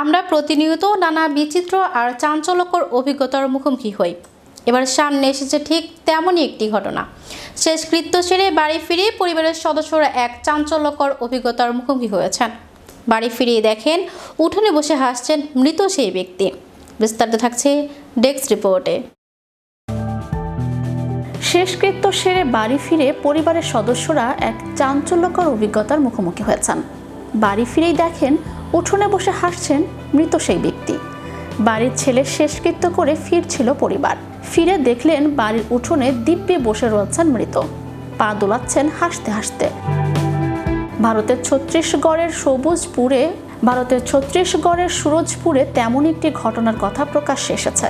আমরা প্রতিনিয়ত নানা বিচিত্র আর চাঞ্চল্যকর অভিজ্ঞতার মুখোমুখি হই। এবার সামনে এসেছে ঠিক তেমনই একটি ঘটনা। শেষকৃত্য সেরে বাড়ি ফিরে পরিবারের সদস্যরা এক চাঞ্চল্যকর অভিজ্ঞতার মুখোমুখি হয়েছেন। বাড়ি ফিরিয়ে দেখেন, উঠোনে বসে হাসছেন মৃত সেই ব্যক্তি। বিস্তারিত থাকছে ডেস্ক রিপোর্টে। শেষকৃত্য সেরে বাড়ি ফিরে পরিবারের সদস্যরা এক চাঞ্চল্যকর অভিজ্ঞতার মুখোমুখি হয়েছেন। বাড়ি ফিরেই দেখেন উঠোনে বসে হাসছেন মৃত সেই ব্যক্তি। বাড়ির ছেলে শেষকৃত্য করে ফিরছিল পরিবার। ফিরে দেখলেন বাড়ির উঠোনে দিব্যে বসে রয়েছেন মৃত। পা দোলাচ্ছেন হাসতে হাসতে। ভারতের ছত্রিশগড়ের সবুজপুরে, ভারতের ছত্রিশগড়ের সুরজপুরে তেমন একটি ঘটনার কথা প্রকাশ্যে এসেছে।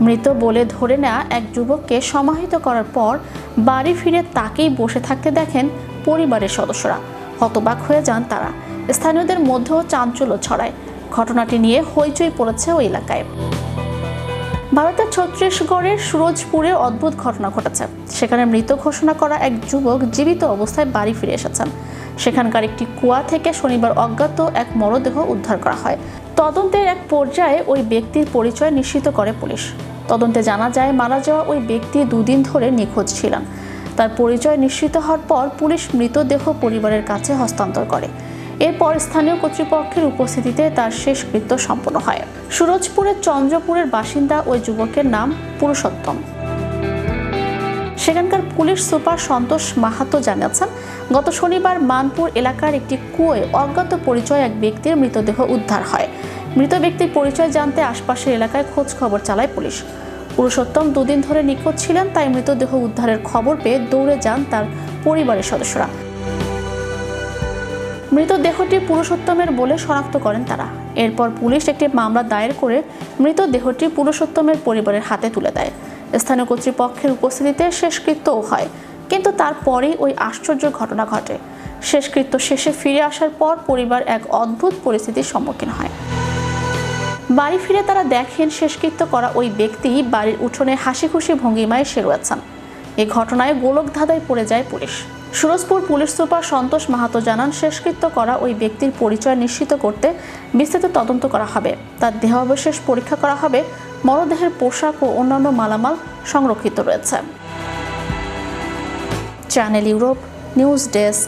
মৃত বলে ধরে নেওয়া এক যুবককে সমাহিত করার পর বাড়ি ফিরে তাকেই বসে থাকতে দেখেন পরিবারের সদস্যরা। হতবাক হয়ে যান তারা। স্থানীয়দের মধ্যেও চাঞ্চল্য ছড়ায়। ঘটনাটি নিয়ে হইচই পড়েছে ওই এলাকায়। ভারতের ছত্তিশগড়ের সুরজপুরে অদ্ভুত ঘটনা ঘটেছে। সেখানে মৃত ঘোষণা করা এক যুবক জীবিত অবস্থায় বাড়ি ফিরে এসেছেন। সেখানকার একটি কুয়া থেকে শনিবার অজ্ঞাত এক মরদেহ উদ্ধার করা হয়। তদন্তের এক পর্যায়ে ওই ব্যক্তির পরিচয় নিশ্চিত করে পুলিশ। তদন্তে জানা যায়, মারা যাওয়া ওই ব্যক্তি দুদিন ধরে নিখোঁজ ছিলেন। তার পরিচয় নিশ্চিত হওয়ার পর পুলিশ মৃতদেহ পরিবারের কাছে হস্তান্তর করে। এরপর স্থানীয় কর্তৃপক্ষের উপস্থিতিতে তার শেষকৃত্য সম্পন্ন হয়। সুরজপুরের চন্দ্রপুরের বাসিন্দা ওই যুবকের নাম পুরুষোত্তম। সেখানকার পুলিশ সুপার সন্তোষ মাহাতো জানিয়েছেন, গত শনিবার মানপুর এলাকার একটি কুয়োয় অজ্ঞাত পরিচয় এক ব্যক্তির মৃতদেহ উদ্ধার হয়। মৃত ব্যক্তির পরিচয় জানতে আশপাশের এলাকায় খোঁজ খবর চালায় পুলিশ। পুরুষোত্তম দুদিন ধরে নিখোঁজ ছিলেন, তাই মৃতদেহ উদ্ধারের খবর পেয়ে দৌড়ে যান তার পরিবারের সদস্যরা। মৃতদেহটি পুরুষোত্তমের বলে শনাক্ত করেন তারা। এরপর পুলিশ একটি মামলা দায়ের করে মৃতদেহটি পুরুষোত্তমের পরিবারের হাতে তুলে দেয়। স্থানীয় কর্তৃপক্ষের উপস্থিতিতে শেষকৃত্যও হয়, কিন্তু তারপরেই ওই আশ্চর্য ঘটনা ঘটে। শেষকৃত্য শেষে ফিরে আসার পর পরিবার এক অদ্ভুত পরিস্থিতির সম্মুখীন হয়। বাড়ি ফিরে তারা দেখেন শেষকৃত্য করা ওই ব্যক্তি বাড়ির উঠোনে হাসি খুশি ভঙ্গিমায় সে এই ঘটনায় গোলক ধাঁধায় পড়ে যায় police. Surajpur police super Santosh Mahato জানান, শেষকৃত্য করা ওই ব্যক্তির পরিচয় নিশ্চিত করতে বিস্তৃত তদন্ত করা হবে। তার দেহাবশেষ পরীক্ষা করা হবে, মরদেহের পোশাক ও অন্যান্য মালামাল সংরক্ষিত রয়েছে। Channel Europe news desk.